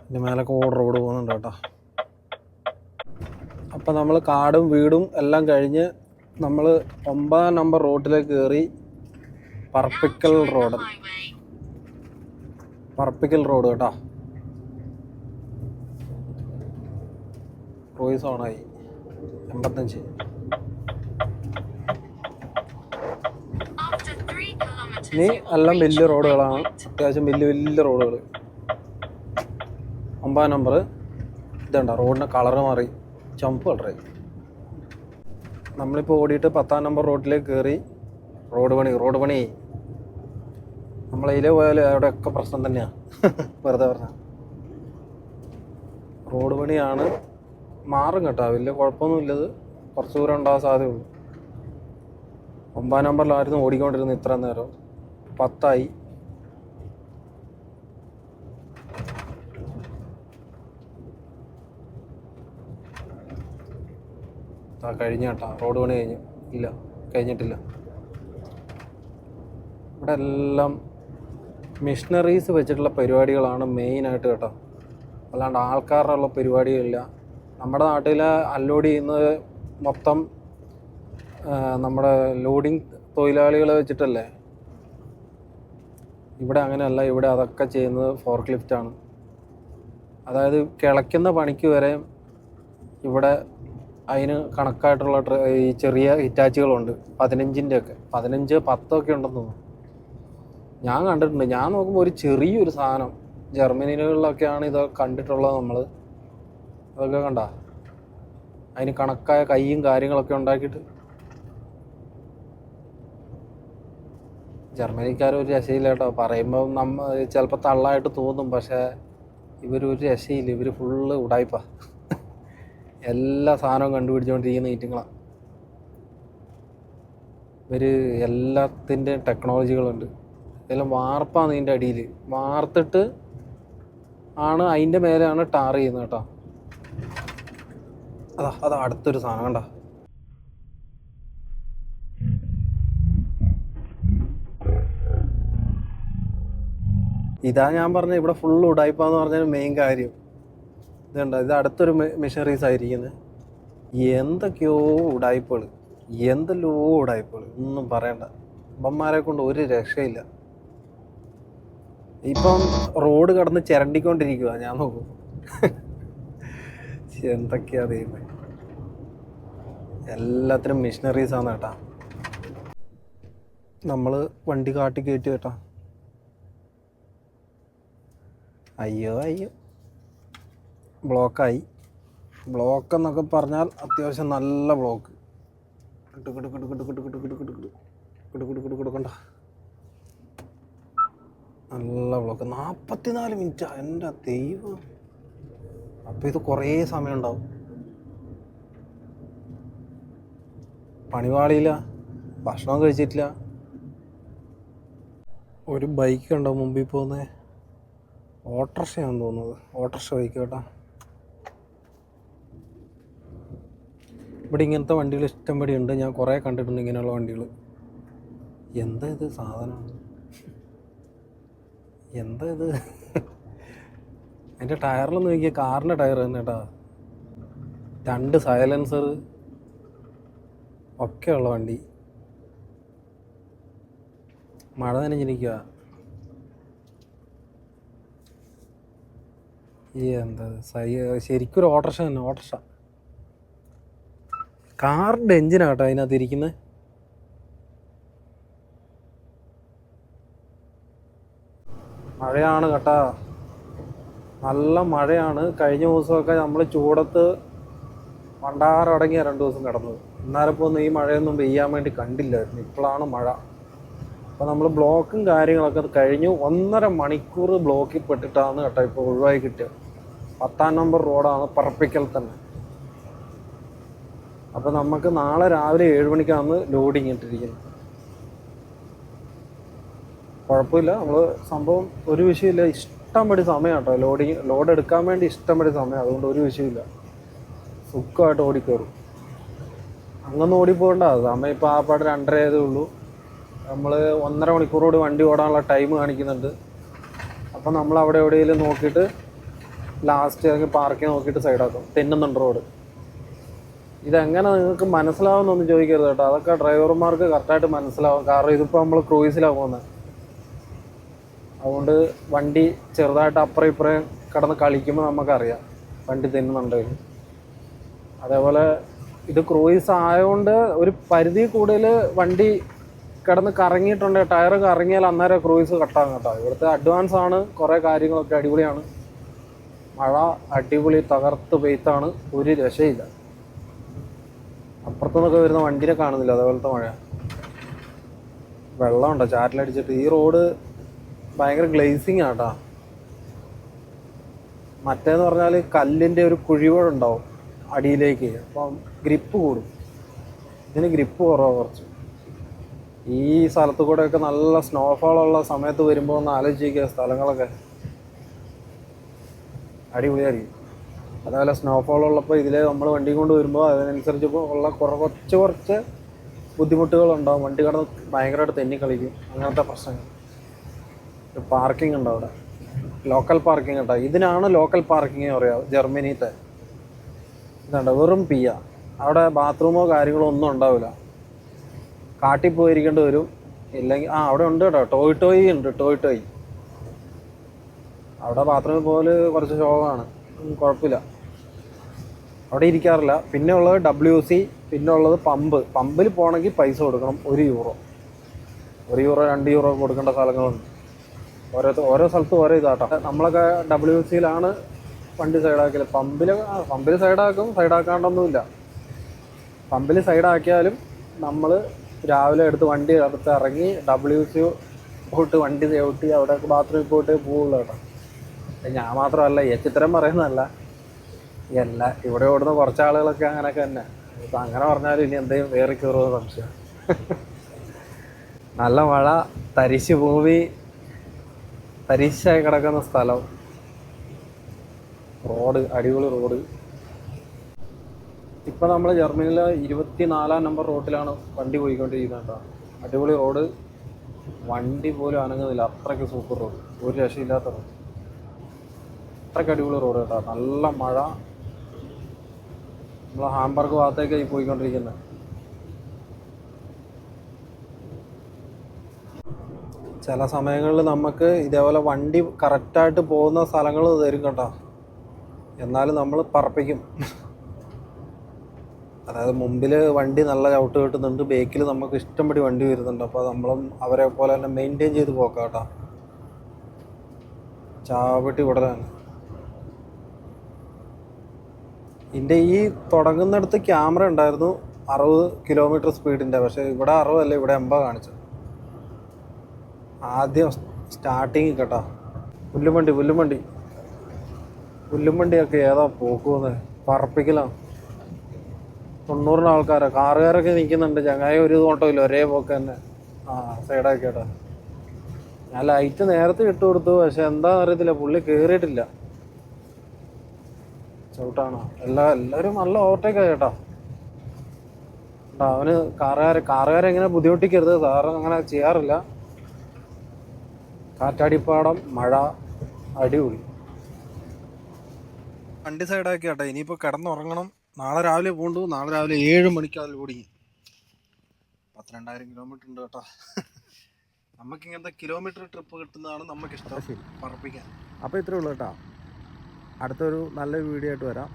ഇതിന്റെ മേലൊക്കെ ഓട് റോഡ് പോകുന്നുണ്ട് കേട്ടോ. അപ്പം നമ്മൾ കാടും വീടും എല്ലാം കഴിഞ്ഞ് നമ്മൾ ഒമ്പതാം നമ്പർ റോഡിലേക്ക് കയറി the റോഡ്. പർപ്പിക്കൽ റോഡ് കേട്ടോ. വോയിസ് ഓണായി എൺപത്തഞ്ച്. ഇനി എല്ലാം വലിയ റോഡുകളാണ്. അത്യാവശ്യം വലിയ വലിയ റോഡുകൾ ഒമ്പതാം നമ്പർ ഇതുണ്ട? റോഡിന്റെ കളറ് മാറി. ചുമപ്പ് കളറായി നമ്മളിപ്പോൾ ഓടിയിട്ട് പത്താം നമ്പർ റോഡിലേക്ക് കയറി റോഡ് പണി റോഡ് പണി. നമ്മളതിലേ പോയാൽ അവിടെയൊക്കെ പ്രശ്നം തന്നെയാണ് വെറുതെ പറഞ്ഞ. റോഡ് പണിയാണ് മാറും കേട്ടോ. വലിയ കുഴപ്പമൊന്നുമില്ലത്. കുറച്ച് ദൂരം ഉണ്ടാകാൻ സാധ്യതയുള്ളൂ ഒമ്പതാം നമ്പറിലായിരുന്നു ഓടിക്കൊണ്ടിരുന്നത് ഇത്ര നേരം. പത്തായി. ആ കഴിഞ്ഞ റോഡ് പണി കഴിഞ്ഞു. ഇല്ല കഴിഞ്ഞിട്ടില്ല. ഇവിടെ എല്ലാം മിഷനറീസ് വെച്ചിട്ടുള്ള പരിപാടികളാണ് മെയിനായിട്ട് കേട്ടോ. അല്ലാണ്ട് ആൾക്കാരുള്ള പരിപാടികളില്ല. നമ്മുടെ നാട്ടിൽ അൺലോഡ് ചെയ്യുന്നത് മൊത്തം നമ്മുടെ ലോഡിങ് തൊഴിലാളികളെ വെച്ചിട്ടല്ലേ? ഇവിടെ അങ്ങനെയല്ല. ഇവിടെ അതൊക്കെ ചെയ്യുന്നത് ഫോർക്ക് ലിഫ്റ്റാണ് അതായത് കിളയ്ക്കുന്ന പണിക്ക് വരെ ഇവിടെ അതിന് കണക്കായിട്ടുള്ള ഈ ചെറിയ ഹിറ്റാച്ചുകളുണ്ട് പതിനഞ്ചിന്റെ ഒക്കെ പതിനഞ്ച് പത്തൊക്കെ ഉണ്ടെന്ന് തോന്നുന്നു. ഞാൻ കണ്ടിട്ടുണ്ട്. ഞാൻ നോക്കുമ്പോൾ ഒരു ചെറിയൊരു സാധനം. ജർമ്മനികളിലൊക്കെയാണ് ഇതൊക്കെ കണ്ടിട്ടുള്ളത് നമ്മൾ അതൊക്കെ കണ്ട? അതിന് കണക്കായ കൈയും കാര്യങ്ങളൊക്കെ ഉണ്ടാക്കിയിട്ട്. ജർമ്മനിക്കാർ ഒരു രക്ഷയില്ല കേട്ടോ. പറയുമ്പോൾ നമ്മൾ ചിലപ്പോൾ തള്ളായിട്ട് തോന്നും. പക്ഷേ ഇവരൊരു രസയില്ല ഇവർ ഫുള്ള് ഉടായ്പ എല്ലാ സാധനവും കണ്ടുപിടിച്ചുകൊണ്ടിരിക്കുന്ന ഈറ്റിങ്ങളാണ് ഇവർ എല്ലാത്തിന്റെ ടെക്നോളജികളുണ്ട്. എല്ലാം വാർപ്പാണ് ഇതിന്റെ അടിയിൽ വാർത്തിട്ട് ആണ് അതിന്റെ മേലെയാണ് ടാർ ചെയ്യുന്നത് കേട്ടോ. അതാ അതാ അടുത്തൊരു സാധനം കണ്ട. ഇതാ ഞാൻ പറഞ്ഞ ഇവിടെ ഫുൾ ഉടായ്പാന്ന് പറഞ്ഞാൽ മെയിൻ കാര്യം. ഇതുണ്ട. ഇത് അടുത്തൊരു മെഷീനറീസ് ആയിരിക്കുന്നത് എന്തൊക്കെയോ ഉടായ്പകൾ എന്തെല്ലോ ഉടായ്പകൾ ഒന്നും പറയണ്ട. അമ്മമാരെ കൊണ്ട് ഒരു രക്ഷയില്ല. ഇപ്പം റോഡ് കടന്ന് ചിരണ്ടിക്കൊണ്ടിരിക്കുക ഞാൻ നോക്കും. എന്തൊക്കെയാ ദൈവം എല്ലാത്തിനും മെഷീനറീസ് ആണ് കേട്ടാ. നമ്മൾ വണ്ടി കാട്ടി കയറ്റി കേട്ടാ. അയ്യോ അയ്യോ. ബ്ലോക്കായി. ബ്ലോക്ക് എന്നൊക്കെ പറഞ്ഞാൽ അത്യാവശ്യം നല്ല ബ്ലോക്ക്. കണ്ട? നല്ല ബ്ലോക്ക്. നാൽപ്പത്തിനാല് മിനിറ്റാ. എന്റെ ദൈവം. അപ്പോൾ ഇത് കുറേ സമയം ഉണ്ടാവും പണിപാളിയില്ല ഭക്ഷണം കഴിച്ചിട്ടില്ല. ഒരു ബൈക്ക് ഉണ്ടോ മുമ്പിൽ പോകുന്നത് ഓട്ടോറിക്ഷയാണെന്ന് തോന്നുന്നത്. ഓട്ടോറിക്ഷ ബൈക്ക് കേട്ടോ. ഇവിടെ ഇങ്ങനത്തെ വണ്ടികൾ ഇഷ്ടംപടി ഉണ്ട്. ഞാൻ കുറേ കണ്ടിട്ടുണ്ട് ഇങ്ങനെയുള്ള വണ്ടികൾ. എന്താ ഇത് സാധനം? എന്താ ഇത്? എന്റെ ടയറിലൊന്നും നോക്കിയ. കാറിന്റെ ടയർ തന്നെ കേട്ടാ. രണ്ട് സൈലൻസർ ഒക്കെയുള്ള വണ്ടി. മഴ നനഞ്ഞിരിക്കുക എന്താ ശരിക്കും ഒരു ഓട്ടർഷ തന്നെ ഓട്ടർഷ കാറിന്റെ എഞ്ചിനാട്ടോ അതിനകത്ത് ഇരിക്കുന്നത് മഴയാണ് കേട്ടാ. നല്ല മഴയാണ്. കഴിഞ്ഞ ദിവസമൊക്കെ നമ്മൾ ചൂടത്ത് പണ്ടാറടങ്ങിയ രണ്ട് ദിവസം കിടന്നത്. എന്നാലിപ്പോൾ ഒന്നും ഈ മഴയൊന്നും പെയ്യാൻ വേണ്ടി കണ്ടില്ലായിരുന്നു. ഇപ്പോഴാണ് മഴ. അപ്പോൾ നമ്മൾ ബ്ലോക്കും കാര്യങ്ങളൊക്കെ കഴിഞ്ഞു. ഒന്നര മണിക്കൂർ ബ്ലോക്കിൽ പെട്ടിട്ടാണ് കേട്ടോ ഇപ്പോൾ ഒഴിവായി കിട്ടിയത്. പത്താം നമ്പർ റോഡാണ് പറപ്പിക്കൽ തന്നെ. അപ്പോൾ നമുക്ക് നാളെ രാവിലെ ഏഴ് മണിക്കാണ് ലോഡിങ് ഇട്ടിരിക്കുന്നത്. കുഴപ്പമില്ല. നമ്മൾ സംഭവം ഒരു വിഷയമില്ല. ഇഷ്ടംപടി സമയം കേട്ടോ ലോഡിങ് ലോഡ് എടുക്കാൻ വേണ്ടി ഇഷ്ടംപടി സമയം. അതുകൊണ്ട് ഒരു വിഷയമില്ല. സുഖമായിട്ട് ഓടിക്കയറും. അങ്ങൊന്നും ഓടിപ്പോകണ്ട. സമയം ഇപ്പോൾ ആ പാട് രണ്ടര ഉള്ളൂ. നമ്മൾ ഒന്നര മണിക്കൂറോട് വണ്ടി ഓടാനുള്ള ടൈം കാണിക്കുന്നുണ്ട്. അപ്പോൾ നമ്മൾ അവിടെ എവിടെയെങ്കിലും നോക്കിയിട്ട് ലാസ്റ്റ് അല്ലെങ്കിൽ പാർക്കിൽ നോക്കിയിട്ട് സൈഡാക്കും തെന്നുന്നുണ്ട് റോഡ് ഇതെങ്ങനെ നിങ്ങൾക്ക് മനസ്സിലാവുമെന്നൊന്നും ചോദിക്കരുത് കേട്ടോ. അതൊക്കെ ഡ്രൈവർമാർക്ക് കറക്റ്റായിട്ട് മനസ്സിലാവും. കാരണം ഇതിപ്പോൾ നമ്മൾ ക്രൂയിസിലാണ് പോകുന്നത് അതുകൊണ്ട് വണ്ടി ചെറുതായിട്ട് അപ്പുറം ഇപ്പുറം കിടന്ന് കളിക്കുമ്പോൾ നമുക്കറിയാം. വണ്ടി തിന്നുന്നുണ്ടെങ്കിൽ അതേപോലെ ഇത് ക്രൂയിസ് ആയതുകൊണ്ട് ഒരു പരിധി കൂടുതൽ വണ്ടി കിടന്ന് കറങ്ങിയിട്ടുണ്ട്. ടയർ കറങ്ങിയാൽ അന്നേരം ക്രൂയിസ് കട്ടാകും കേട്ടോ. ഇവിടുത്തെ അഡ്വാൻസ് ആണ്. കുറേ കാര്യങ്ങളൊക്കെ അടിപൊളിയാണ്. മഴ അടിപൊളി തകർത്ത് പെയ്ത്താണ്. ഒരു രക്ഷയില്ല. അപ്പുറത്തുനിന്നൊക്കെ വരുന്ന വണ്ടിനെ കാണുന്നില്ല അതേപോലത്തെ മഴ. വെള്ളമുണ്ടോ? ചാറ്റിലടിച്ചിട്ട്. ഈ റോഡ് ഭയങ്കര ഗ്ലേസിങ് ആട്ടാ മറ്റേന്ന് പറഞ്ഞാൽ കല്ലിന്റെ ഒരു കുഴിവുണ്ടാവും അടിയിലേക്ക്. അപ്പം ഗ്രിപ്പ് കൂടും. ഇതിന് ഗ്രിപ്പ് കുറവാണ് കുറച്ച്. ഈ സ്ഥലത്ത് കൂടെയൊക്കെ നല്ല സ്നോഫാൾ ഉള്ള സമയത്ത് വരുമ്പോൾ ഒന്ന് ആലോചിക്കുക സ്ഥലങ്ങളൊക്കെ അടിപൊളിയായിരിക്കും. അതേപോലെ സ്നോഫോൾ ഉള്ളപ്പോൾ ഇതിൽ നമ്മൾ വണ്ടി കൊണ്ട് വരുമ്പോൾ അതിനനുസരിച്ച് ഉള്ള കുറ കുറച്ച് കുറച്ച് ബുദ്ധിമുട്ടുകളുണ്ടാവും. വണ്ടി കടന്ന് ഭയങ്കരമായിട്ട് തെന്നി കളിക്കും. അങ്ങനത്തെ പ്രശ്നങ്ങൾ. പാർക്കിംഗ് ഉണ്ട് അവിടെ? ലോക്കൽ പാർക്കിംഗ് ഉണ്ടോ? ഇതിനാണ് ലോക്കൽ പാർക്കിംഗ് എന്ന് പറയാം ജർമ്മനിയിലത്തെ ഇതുണ്ട് വെറും പിയ അവിടെ ബാത്റൂമോ കാര്യങ്ങളോ ഒന്നും ഉണ്ടാവില്ല. കാട്ടിൽ പോയിരിക്കേണ്ടി വരും. ഇല്ലെങ്കിൽ ആ അവിടെ ഉണ്ട് കേട്ടോ. ടോയ് ടോയ് ഉണ്ട് ടോയ് ടോയ് അവിടെ ബാത്റൂമിൽ പോലെ കുറച്ച് ശോകമാണ്. കുഴപ്പമില്ല. അവിടെ ഇരിക്കാറില്ല. പിന്നെ ഉള്ളത് ഡബ്ല്യു സി പിന്നെ ഉള്ളത് പമ്പ് പമ്പിൽ പോകണമെങ്കിൽ പൈസ കൊടുക്കണം ഒരു യൂറോ ഒരു യൂറോ രണ്ട് യൂറോ കൊടുക്കേണ്ട സ്ഥലങ്ങളുണ്ട്. ഓരോ ഓരോ സ്ഥലത്തും ഓരോ ഇതാട്ടോ. നമ്മളൊക്കെ ഡബ്ല്യു സിയിലാണ് വണ്ടി സൈഡാക്കൽ പമ്പിൽ പമ്പിൽ സൈഡാക്കും സൈഡാക്കാണ്ടൊന്നുമില്ല പമ്പിൽ സൈഡാക്കിയാലും നമ്മൾ രാവിലെ എടുത്ത് വണ്ടി എടുത്ത് ഇറങ്ങി ഡബ്ല്യു സി പോയിട്ട് വണ്ടി ചവിട്ടി അവിടെ ബാത്റൂമിൽ പോയിട്ട് പോവുള്ളൂ കേട്ടോ. ഞാൻ മാത്രമല്ല ഈ ചിത്രം പറയുന്നതല്ല. എല്ലാ ഇവിടെ ഓടുന്ന കുറച്ച് ആളുകളൊക്കെ അങ്ങനെയൊക്കെ തന്നെ. ഇപ്പം അങ്ങനെ പറഞ്ഞാലും ഇനി എന്തെങ്കിലും വേറെ കയറുമോ സംശയം. നല്ല മഴ തരിശ് ഭൂമി തരിശായി കിടക്കുന്ന സ്ഥലം. റോഡ് അടിപൊളി റോഡ്. ഇപ്പം നമ്മൾ ജർമ്മനിയിലെ ഇരുപത്തി നാലാം നമ്പർ റോഡിലാണ് വണ്ടി പോയിക്കൊണ്ടിരിക്കുന്നത് കേട്ടോ. അടിപൊളി റോഡ്. വണ്ടി പോലും അനങ്ങുന്നില്ല. അത്രയ്ക്ക് സൂപ്പർ റോഡ്. ഒരു രക്ഷയില്ലാത്ത റോഡ്. അത്രയ്ക്ക് അടിപൊളി റോഡ് കേട്ടോ. നല്ല മഴ നമ്മൾ ഹാംബർഗ് ഭാഗത്തേക്കായി പോയിക്കൊണ്ടിരിക്കുന്നത് ചില സമയങ്ങളിൽ നമുക്ക് ഇതേപോലെ വണ്ടി കറക്റ്റായിട്ട് പോകുന്ന സ്ഥലങ്ങൾ തരും കേട്ടോ. എന്നാലും നമ്മൾ പറപ്പിക്കും. അതായത് മുമ്പിൽ വണ്ടി നല്ല ചവിട്ട് കിട്ടുന്നുണ്ട് ബേക്കിൽ നമുക്ക് ഇഷ്ടംപടി വണ്ടി വരുന്നുണ്ട്. അപ്പോൾ നമ്മളും അവരെ പോലെ തന്നെ മെയിന്റെയിൻ ചെയ്ത് പോക്കാം കേട്ടോ. ചാവട്ടി വിടലാണ് ഇതിന്റെ ഈ തുടങ്ങുന്നിടത്ത് ക്യാമറ ഉണ്ടായിരുന്നു അറുപത് കിലോമീറ്റർ സ്പീഡിന്റെ പക്ഷേ ഇവിടെ അറുപതല്ല ഇവിടെ എൺപത് കാണിച്ചു ആദ്യം സ്റ്റാർട്ടിങ് കേട്ടോ. പുല്ലുമണ്ടി പുല്ലുമണ്ടി പുല്ലുമണ്ടിയൊക്കെ ഏതാ പോക്കുമെന്ന് പറപ്പിക്കലാണ് തൊണ്ണൂറിന് ആൾക്കാരാണ് കാറുകാരൊക്കെ നിൽക്കുന്നുണ്ട്. ചങ്ങായി ഒരു തോട്ടമില്ല ഒരേ പോക്ക് തന്നെ. ആ സൈഡാക്കി കേട്ടോ ഞാൻ ലൈറ്റ് നേരത്തെ ഇട്ട് കൊടുത്തു പക്ഷെ എന്താണെന്ന് അറിയത്തില്ല. പുള്ളി കയറിയിട്ടില്ല ചവിട്ടാണോ എല്ലാ എല്ലാവരും നല്ല ഓവർടേക്ക് കേട്ടോ. അവന് കാറുകാരെ കാറുകാരെ ഇങ്ങനെ ബുദ്ധിമുട്ടിക്കരുത്. സാറ് അങ്ങനെ ചെയ്യാറില്ല. കാറ്റാടിപ്പാടം മഴ അടിപൊളി. വണ്ടി സൈഡാക്കി കേട്ടോ. ഇനിയിപ്പോൾ കിടന്നുറങ്ങണം. നാളെ രാവിലെ പോകണ്ടു നാളെ രാവിലെ ഏഴ് മണിക്ക് അതിൽ ഓടി. പത്തിരണ്ടായിരം കിലോമീറ്റർ ഉണ്ട് കേട്ടോ. നമുക്ക് ഇങ്ങനത്തെ കിലോമീറ്റർ ട്രിപ്പ് കിട്ടുന്നതാണ് നമുക്ക് ഇഷ്ടം പറപ്പിക്കാൻ അപ്പോൾ ഇത്രേ ഉള്ളൂ കേട്ടോ. അടുത്തൊരു നല്ല വീഡിയോ ആയിട്ട് വരാം.